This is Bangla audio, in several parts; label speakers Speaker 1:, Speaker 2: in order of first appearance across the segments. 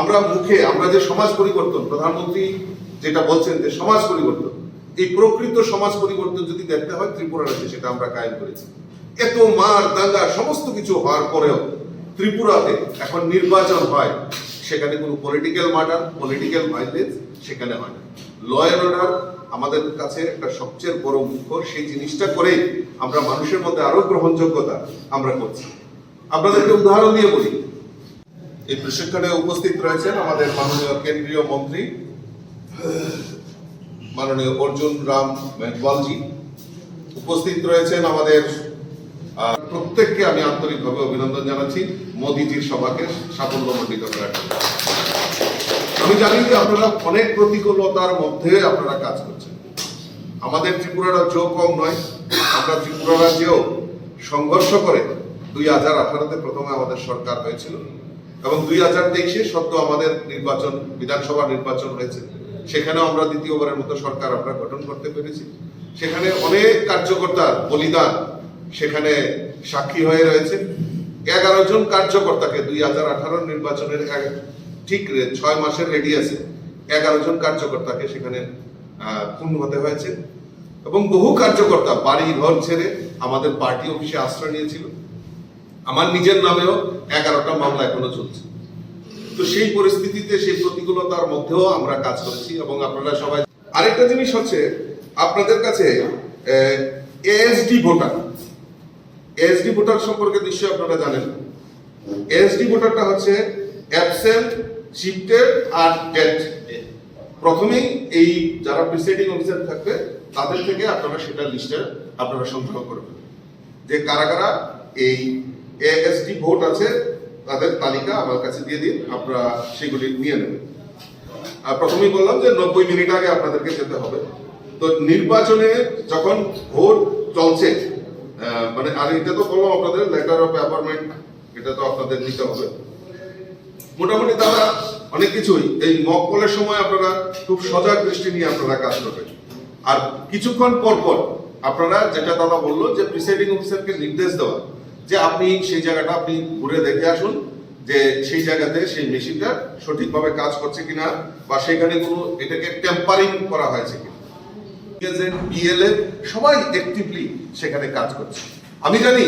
Speaker 1: আমরা মুখে, আমরা যে সমাজ পরিবর্তন, প্রধানমন্ত্রী যেটা বলছেন যে সমাজ পরিবর্তন, এই প্রকৃত সমাজ পরিবর্তন যদি দেখতে হয়, ত্রিপুরা রাজ্যে সেটা আমরা কায়েম করেছি। এত মার, দাঙ্গা, সমস্ত কিছু হওয়ার পরেও ত্রিপুরাতে এখন নির্বাচন হয়, সেখানে কোনো পলিটিক্যাল মার্ডার পলিটিক্যাল ভাইলেন্স সেখানে হয় না। ল অ্যান্ড অর্ডার আমাদের কাছে একটা সবচেয়ে বড় মুখ্য সেই জিনিসটা করেই আমরা মানুষের মধ্যে আরও গ্রহণযোগ্যতা আমরা করছি। আপনাদেরকে উদাহরণ দিয়ে বলি এই প্রশিক্ষণে উপস্থিত রয়েছেন আমাদের মাননীয় কেন্দ্রীয় মন্ত্রী, মাননীয় অর্জুন রাম মেঘওয়ালজি। উপস্থিত রয়েছেন আমাদের প্রত্যেককে আমি আন্তরিকভাবে অভিনন্দন জানাচ্ছি, মোদিজির সভাকে সাফল্যমণ্ডিত করার আমি জানি যে আপনারা অনেক প্রতিকূলতার মধ্যে আপনারা কাজ করছেন। আমাদের ত্রিপুরা রাজ্য কম নয়, আমরা ত্রিপুরা রাজ্যেও সংঘর্ষ করে দুই হাজার আঠারোতে প্রথমে আমাদের সরকার হয়েছিল। এবং দুই হাজার তেইশে সদ্য আমাদের নির্বাচন বিধানসভা নির্বাচন হয়েছে। সেখানেও আমরা দ্বিতীয়বারের মতো সরকার আমরা গঠন করতে পেরেছি। সেখানে অনেক কার্যকর্তার বলিদান সেখানে সাক্ষী হয়ে রয়েছে। এগারো জন কার্যকর্তাকে দুই হাজার আঠারো নির্বাচনের ঠিক ছয় মাসের রেডিয়াসে এগারো জন কার্যকর্তাকে সেখানে খুন হতে হয়েছে। এবং বহু কার্যকর্তা বাড়ি ঘর ছেড়ে আমাদের পার্টি অফিসে আশ্রয় নিয়েছিল। আমার নিজের নামেও এগারোটা মামলা এখনও চলছে। তো সেই পরিস্থিতিতে, সেই প্রতিকূলতার মধ্যেও আমরা কাজ করেছি এবং আপনারা সবাই আরেকটা জিনিস হচ্ছে, আপনাদের কাছে এএসডি ভোটার এএসডি ভোটার সম্পর্কে নিশ্চয়ই আপনারা জানেন। এএসডি ভোটারটা হচ্ছে অ্যাবসেন্ট শিফটেড আর ডেট প্রথমেই এই যারা প্রিসাইডিং অফিসার থাকবে, তাদের থেকে আপনারা সেটা লিস্টে আপনারা সংগ্রহ করবেন যে কারা কারা এই এএসডি ভোট আছে, তাদের তালিকা আমার কাছে দিয়ে দিন আপনারা সেগুলি নিয়ে নেবেন আর প্রথমেই বললাম যে নব্বই মিনিট আগে আপনাদেরকে যেতে হবে। তো নির্বাচনে যখন ভোট চলছে মানে আর এটা তো বললাম আপনাদের লেটার অফ অ্যাপয়েন্টমেন্ট এটা তো আপনাদের নিতে হবে। মোটামুটি তারা অনেক কিছুই, এই মক পোলের সময় আপনারা খুব সজাগ দৃষ্টি নিয়ে আপনারা কাজ করবেন। আর কিছুক্ষণ পর পর আপনারা, যেটা দাদা বলল যে প্রিসাইডিং অফিসারকে নির্দেশ দেওয়া যে আপনি সেই জায়গাটা আপনি ঘুরে দেখে আসুন যে সেই জায়গাতে সেই মেশিনটা সঠিকভাবে কাজ করছে কিনা বা সেখানে কোনো এটাকে টেম্পারিং করা হয়েছে কিনা। সবাই অ্যাক্টিভলি সেখানে কাজ করছে। আমি জানি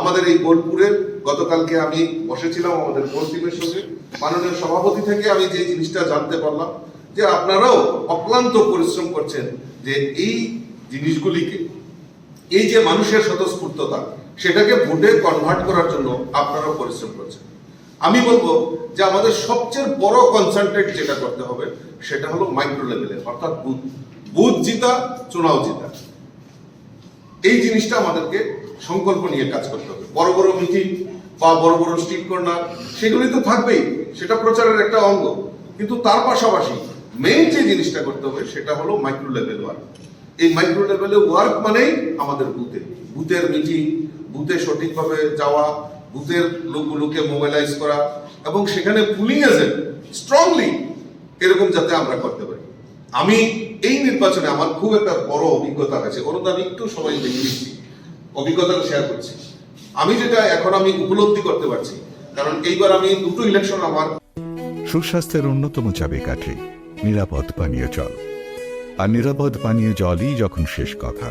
Speaker 1: আমাদের এই বোলপুরের, গতকালকে আমি বসেছিলাম আমাদের বোর্ড টিমের সঙ্গে। মাননীয় সভাপতি থেকে আমি যে জিনিসটা জানতে পারলাম যে আপনারাও অক্লান্ত পরিশ্রম করছেন যে এই জিনিসগুলিকে, এই যে মানুষের স্বতঃস্ফূর্ততা সেটাকে ভোটে কনভার্ট করার জন্য আপনারাও পরিশ্রম করছেন। আমি বলব যে আমাদের সবচেয়ে বড় কনসেন্ট্রেট যেটা করতে হবে, সেটা হলো মাইক্রো লেভেলে অর্থাৎ বুথ বুথ জিতা, চুনাও জিতা। এই জিনিসটা আমাদেরকে সংকল্প নিয়ে কাজ করতে হবে। বড় বড় মিটিং বা বড় বড় স্ট্রিট কর্নার সেগুলি তো থাকবেই, সেটা প্রচারের একটা অঙ্গ। কিন্তু তার পাশাপাশি মেইন যে জিনিসটা করতে হবে, সেটা হলো মাইক্রো লেভেল ওয়ার্ক এই মাইক্রো লেভেলে ওয়ার্ক মানেই আমাদের বুথে বুথের মিটিং বুথে সঠিকভাবে যাওয়া, বুথের লোকগুলোকে মোবাইলাইজ করা এবং সেখানে পুলিং এজেন্ট স্ট্রংলি এরকম যাতে আমরা করতে পারি। আমি এই নির্বাচনে আমার খুব একটা বড় অভিজ্ঞতা আছে ওরটা আমি একটু সময় দেখে দিচ্ছি। অভিজ্ঞতাটা শেয়ার করছি। আমি যেটা এখন আমি উপলব্ধি করতে পারছি, কারণ এইবার আমি দুটো ইলেকশন আমার।
Speaker 2: সুস্বাস্থ্যের অন্যতম চাবে চাবিকাঠি, নিরাপদ পানীয় জল। আর নিরাপদ পানীয় জলই যখন শেষ কথা